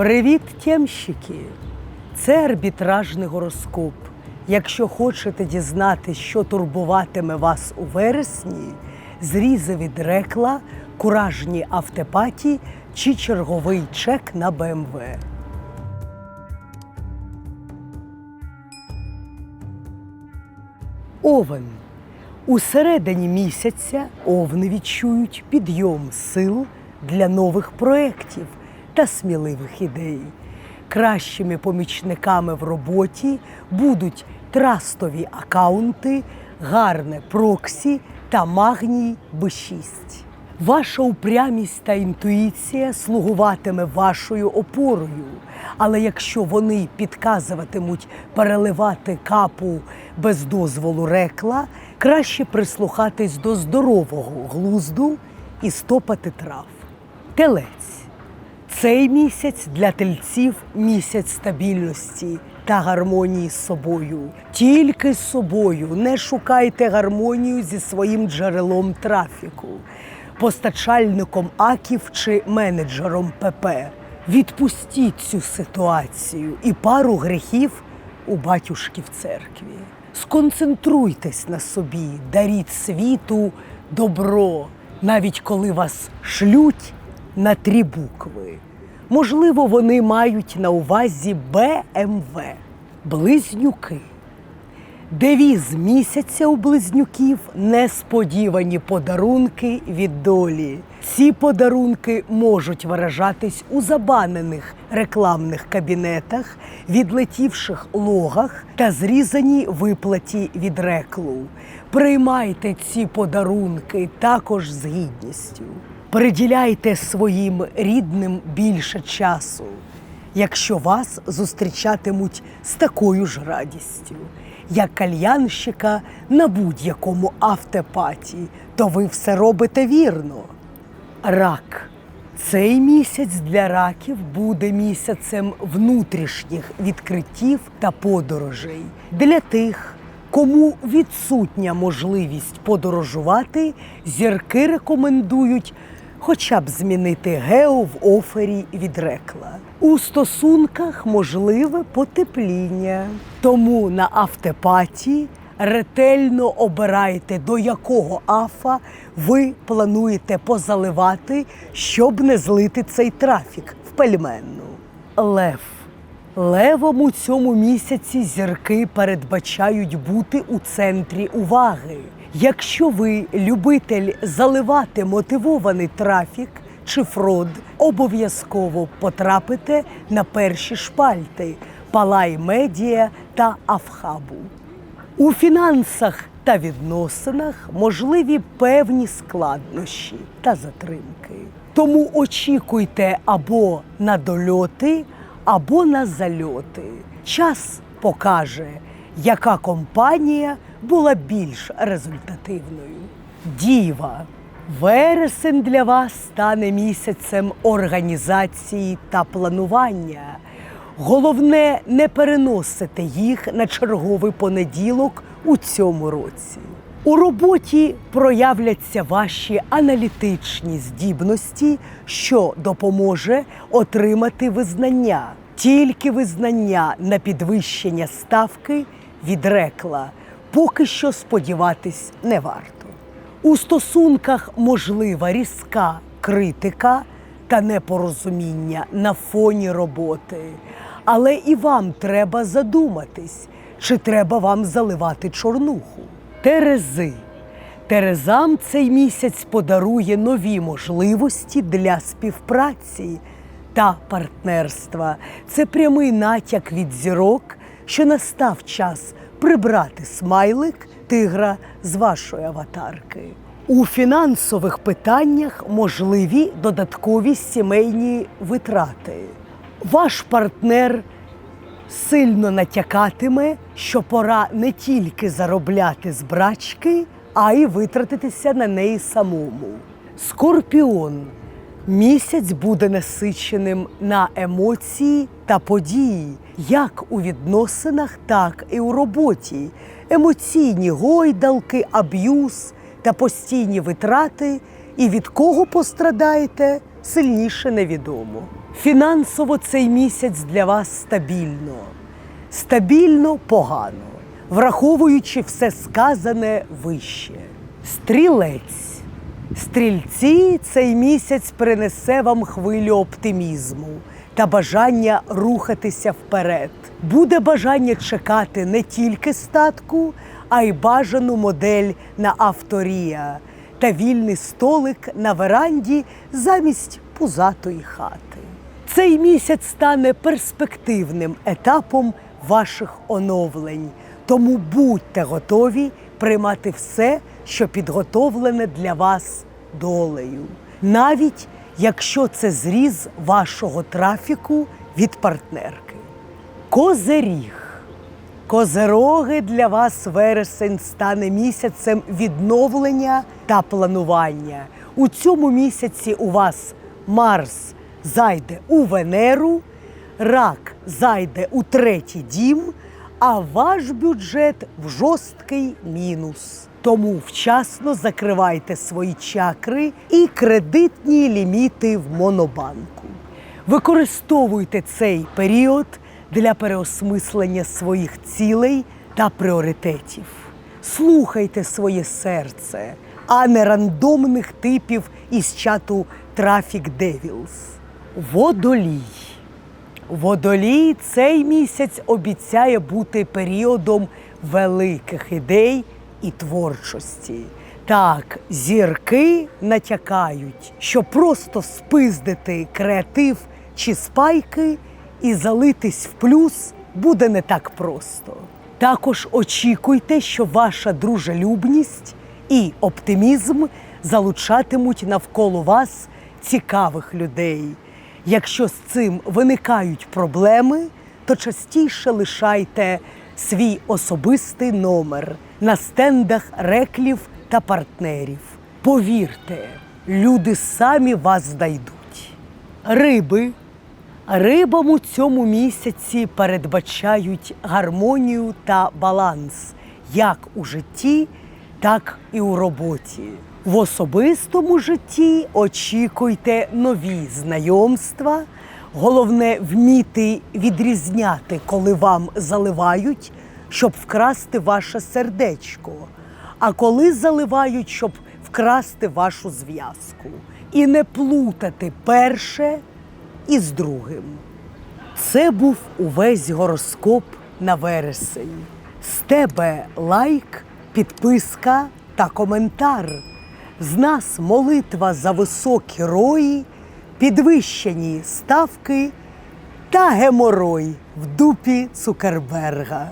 Привіт, тємщики! Це арбітражний гороскоп. Якщо хочете дізнатись, що турбуватиме вас у вересні, зрізи від рекла, куражні автопаті чи черговий чек на БМВ. Овен. У середині місяця овни відчують підйом сил для нових проєктів та сміливих ідей. Кращими помічниками в роботі будуть трастові акаунти, гарне проксі та магній Б6. Ваша упрямість та інтуїція слугуватиме вашою опорою. Але якщо вони підказуватимуть переливати капу без дозволу рекла, краще прислухатись до здорового глузду і стопати трав. Телець. Цей місяць для тельців місяць стабільності та гармонії з собою. Тільки з собою не шукайте гармонію зі своїм джерелом трафіку, постачальником аків чи менеджером ПП. Відпустіть цю ситуацію і пару гріхів у батюшки в церкві. Сконцентруйтесь на собі, даріть світу добро, навіть коли вас шлють на три букви. Можливо, вони мають на увазі БМВ близнюки. Девіз місяця у близнюків несподівані подарунки від долі. Ці подарунки можуть виражатись у забанених рекламних кабінетах, відлетівших логах та зрізаній виплаті від реклу. Приймайте ці подарунки також з гідністю. Приділяйте своїм рідним більше часу, якщо вас зустрічатимуть з такою ж радістю як кальянщика на будь-якому автопаті, то ви все робите вірно. Рак. Цей місяць для раків буде місяцем внутрішніх відкриттів та подорожей. Для тих, кому відсутня можливість подорожувати, зірки рекомендують хоча б змінити гео в офері від рекла. У стосунках можливе потепління. Тому на автопаті ретельно обирайте, до якого афа ви плануєте позаливати, щоб не злити цей трафік в пельменну. Лев. Левом у цьому місяці зірки передбачають бути у центрі уваги. Якщо ви любитель заливати мотивований трафік чи фрод, обов'язково потрапите на перші шпальти Палай Медіа та Авхабу. У фінансах та відносинах можливі певні складнощі та затримки. Тому очікуйте або на дольоти, або на зальоти. Час покаже, яка компанія була більш результативною. Діва. Вересень для вас стане місяцем організації та планування. Головне не переносити їх на черговий понеділок у цьому році. У роботі проявляться ваші аналітичні здібності, що допоможе отримати визнання. Тільки визнання на підвищення ставки від рекла поки що сподіватись не варто. У стосунках можлива різка критика та непорозуміння на фоні роботи. Але і вам треба задуматись, чи треба вам заливати чорнуху. Терези. Терезам цей місяць подарує нові можливості для співпраці та партнерства. Це прямий натяк від зірок, що настав час прибрати смайлик тигра з вашої аватарки. У фінансових питаннях можливі додаткові сімейні витрати. Ваш партнер сильно натякатиме, що пора не тільки заробляти з брачки, а й витратитися на неї самому. Скорпіон. Місяць буде насиченим на емоції та події, як у відносинах, так і у роботі. Емоційні гойдалки, аб'юз та постійні витрати. І від кого пострадаєте, сильніше невідомо. Фінансово цей місяць для вас стабільно. Стабільно погано, враховуючи все сказане вище. Стрілець. Стрільці цей місяць принесе вам хвилю оптимізму та бажання рухатися вперед. Буде бажання чекати не тільки статку, а й бажану модель на авторія та вільний столик на веранді замість пузатої хати. Цей місяць стане перспективним етапом ваших оновлень, тому будьте готові приймати все, що підготовлене для вас долею, навіть якщо це зріз вашого трафіку від партнерки. Козиріг. Козероги для вас вересень стане місяцем відновлення та планування. У цьому місяці у вас Марс зайде у Венеру, рак зайде у третій дім, а ваш бюджет в жорсткий мінус. Тому вчасно закривайте свої чакри і кредитні ліміти в монобанку. Використовуйте цей період для переосмислення своїх цілей та пріоритетів. Слухайте своє серце, а не рандомних типів із чату Traffic Devils. Водолій. Водолій цей місяць обіцяє бути періодом великих ідей і творчості. Так, зірки натякають, що просто спиздити креатив чи спайки і залитись в плюс буде не так просто. Також очікуйте, що ваша дружелюбність і оптимізм залучатимуть навколо вас цікавих людей. Якщо з цим виникають проблеми, то частіше лишайте свій особистий номер на стендах реклів та партнерів. Повірте, люди самі вас знайдуть. Риби. Рибам у цьому місяці передбачають гармонію та баланс як у житті, так і у роботі. В особистому житті очікуйте нові знайомства. Головне вміти відрізняти, коли вам заливають, щоб вкрасти ваше сердечко, а коли заливають, щоб вкрасти вашу зв'язку. І не плутати перше із другим. Це був увесь гороскоп на вересень. З тебе лайк, підписка та коментар. З нас молитва за високі рої, підвищені ставки та геморой в дупі Цукерберга.